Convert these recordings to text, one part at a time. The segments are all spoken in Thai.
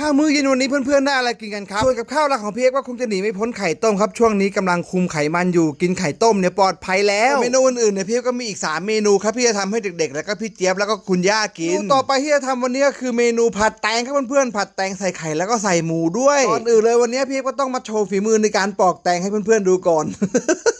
ข้าวมื้อเย็นวันนี้เพื่อนๆได้อะไรกินกันครับส่วนกับข้าวหลักของพี่เอกก็คงจะหนีไม่พ้นไข่ต้มครับช่วงนี้กำลังคุมไขมันอยู่กินไข่ต้มเนี่ยปลอดภัยแล้วเมนูอื่นๆเนี่ยพี่เอกก็มีอีก 3 เมนูครับที่จะทำให้เด็กๆ แล้วก็พี่เจี๊ยบแล้วก็คุณย่ากินต่อไปที่จะทำวันนี้ก็คือเมนูผัดแตงครับเพื่อนๆผัดแตงใส่ไข่แล้วก็ใส่หมูด้วยก่อนอื่นเลยวันนี้พี่เอกก็ต้องมาโชว์ฝีมือในการปอกแตงให้เพื่อนๆดูก่อนโช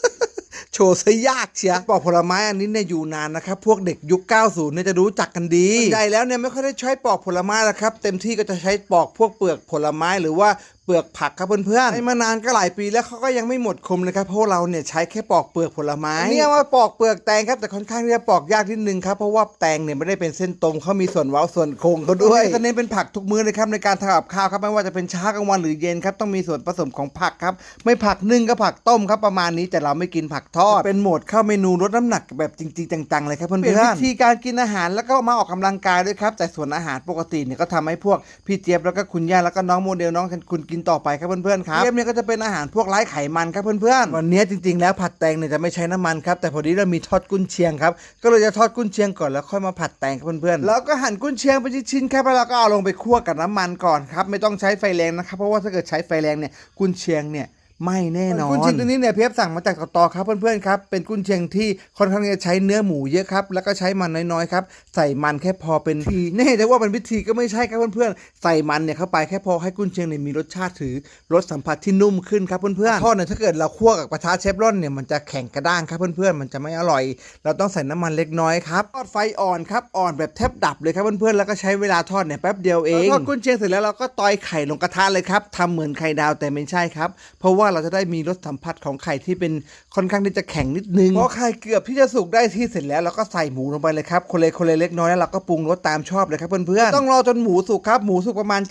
ว์ซะยากเชียปอกผลไม้อันนี้เนี่ยอยู่นานนะครับ พวกเด็กยุค 90 เนี่ยจะรู้จักกันดีใหญ่แล้วเนี่ยไม่ค่อยได้ใช้ปอกผลไม้แล้วครับ เต็มที่ก็จะใช้ปอกพวกเปลือกผลไม้หรือว่าเป ลือกผักครับเพื่อนๆใช้มานานก็หลายปีแล้วเขาก็ยังไม่หมดคมเลยครับเพราะเราเนี่ยใช้แค่ปอกเปลือกผลไม้เนี่ยมาปอกเปลือกแตงครับแต่ค่อนข้างที่จะปอกยากนิดนึงครับเพราะว่าแตงเนี่ยไม่ได้เป็นเส้นตรงเขามีส่วนเว้าส่วนโค้งเขาด้วยจะเน้นเป็นผักทุกมื้อเลยครับในการทำกับข้าวครับไม่ว่าจะเป็นเช้ากลางวันหรือเย็นครับต้องมีส่วนผสมของผักครับไม่ผักนึ่งก็ผักต้มครับประมาณนี้แต่เราไม่กินผักทอด เป็นโหมดเข้าเมนูลดน้ำหนักแบบจริงๆจังๆเลยครับเพื่อนๆเปลี่ยนวิธีการกินอาหารแล้วก็มาออกกำลังกายด้วยครับแต่ส่วนอาหารปกติเนี่ยก็ทำให้พวกพี่เจี๊ยบแล้วก็คุณย่าแล้วก็น้องโมเดลน้องคุณกินต่อไปครับเพื่อนๆครับเจี๊ยบเนี่ยก็จะเป็นอาหารพวกไร้ไขมันครับเพื่อนๆวันนี้จริงๆ แล้วผัดแตงเนี่ยจะไม่ใช้น้ำมันครับแต่พอดีเรามีทอดกุนเชียงครับก็เลยจะทอดกุนเชียงก่อนแล้วค่อยมาผัดแตงครับเพื่อนๆแล้วก็หั่นกุนเชียงเป็นชิ้นๆครับแล้วก็เอาลงไปคั่วกับน้ำมันก่อนครับไม่ต้องใช้ไฟแรงนะครับเพราะว่าถ้าเกิดใช้ไฟแรงเนี่ยกุนเชียงเนี่ย ไม่แน่นอน กุนเชียงตัวนี้เนี่ยเพียบสั่งมาจากตอครับเพื่อนๆครับ เป็นกุนเชียงที่ค่อนข้างจะใช้เนื้อหมูเยอะครับ แล้วก็ใช้มันน้อยๆครับ ใส่มันแค่พอเป็นทีแน่แต่ว่าเป็นวิธีก็ไม่ใช่ครับเพื่อนๆ ใส่มันเนี่ยเข้าไปแค่พอให้กุนเชียงเนี่ยมีรสชาติถือรสสัมผัสที่นุ่มขึ้นครับเพื่อนๆทอดเนี่ยถ้าเกิดเราคั่วกับกระทะเชฟรอนเนี่ยมันจะแข็งกระด้างครับเพื่อนๆ มันจะไม่อร่อย เราต้องใส่น้ำมันเล็กน้อยครับทอดไฟอ่อนครับอ่อนแบบแทบดับเลยครับเพื่อนๆ แล้วก็ใช้เวลาทอดเนี่ยแป๊บเดียวเองทอดกุนเชียงเสร็จแล้วเราก็ตอยไข่ลงกระทะเลยครับทำเหมือนไข่ดาวแต่ไม่ใช่ครับเพราะว่าเราจะได้มีรสสัมผัสของไข่ที่เป็นค่อนข้างที่จะแข็งนิดนึงพอไข่เกือบที่จะสุกได้ที่เสร็จแล้วเราก็ใส่หมูลงไปเลยครับคนเลยคนเลยเล็กน้อยแล้วเราก็ปรุงรสตามชอบเลยครับเพื่อนๆต้องรอจนหมูสุกครับหมูสุกประมาณ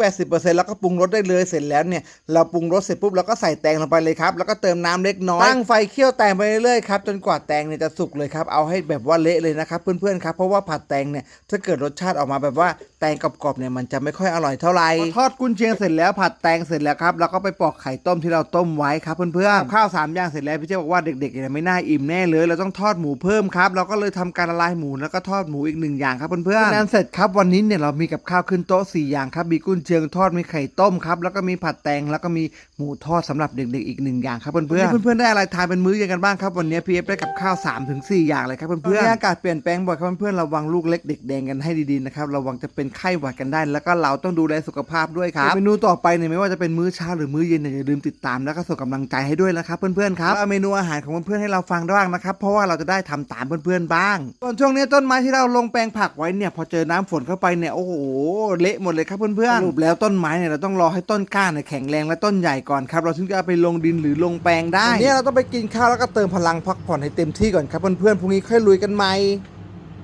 70-80%แล้วก็ปรุงรสได้เลยเสร็จแล้วเนี่ยเราปรุงรสเสร็จปุ๊บเราก็ใส่แตงลงไปเลยครับแล้วก็เติมน้ำเล็กน้อยตั้งไฟเคี่ยวแตงไปเรื่อยๆครับจนกว่าแตงเนี่ยจะสุกเลยครับเอาให้แบบว่าเละเลยนะครับเพื่อนๆครับเพราะว่าผัดแตงเนี่ยถ้าเกิดรสชาติออกมาแบบว่าแตงกรอบๆเนี่ยมันจะไม่ค่อยอร่อยเท่าไหร่พอทอดกุนเชียงเสร็จแล้วผัดแตงเสร็จแล้วครับเราก็ไปปอกไข่ต้มที่เราต้มไว้ครับเพื่อนๆกับข้าวสามอย่างเสร็จแล้วพี่เจ้าบอกว่าเด็กๆเนี่ยไม่น่าอิ่มแน่เลยเราต้องทอดหมูเพิ่มครับเราก็เลยทำการละลายหมูแล้วก็ทอดหมูอีกหนึ่งอย่างครับเพื่อนๆนั้นเสร็จครับวันนี้เนี่ยเรามีกับข้าวขึ้นโต๊ะสี่อย่างครับมีกุนเชียงทอดมีไข่ต้มครับแล้วก็มีผัดแตงแล้วก็มีหมูทอดสำหรับเด็กๆอีกหนึ่งอย่างครับเพื่อนๆเพื่อนๆได้อะไรทานเป็นมื้อเย็นกันบ้างครับวันนี้พีเอฟได้กับข้าว3าถึงสอย่างเลยครับเพื่อนๆอากาศเปลี่ยนแปลงบ่อยครับเพื่อนๆระวังลูกเล็กเด็กแดงกันให้ดีๆนะครับระวังจะเป็นไข้หวัดกันได้ แล้วก็เราต้องดูแลสุขภาพด้วยครับเมนูต่อไปเนี่ยไม่ว่าจะเป็นมื้อเช้าหรือมื้อเย็นเนี่ยอย่าลืมติดตามแล้วก็ส่งกำลังใจให้ด้วยนะครับ เพื่อนๆครับเอาเมนูอาหารของเพื่อนๆให้เราฟังบ้างนะครับ เพราะว่าเราจะได้ทำตามเพื่อนๆบ้างส่วนช่วงนี้ต้นไม้ที่เราลงแปลงผักไว้เนี่ยพอเจอน้ำฝนเข้าไปเนี่ยโอ้โหเละหมดเลยครับเพื่อนๆสรุปแล้วต้นไม้เนี่ยเราต้องรอให้ต้นก้าเนี่ยแข็งแรงและต้นใหญ่ก่อนครับเราถึงจะเอาไปลงดินหรือลงแปลงได้วันนี้เราต้องไปกินข้าวแล้วก็เติมพลังพักผ่อนให้เต็มที่ก่อนครับเพื่อนๆพรุ่งนี้ค่อยลุยกันใหม่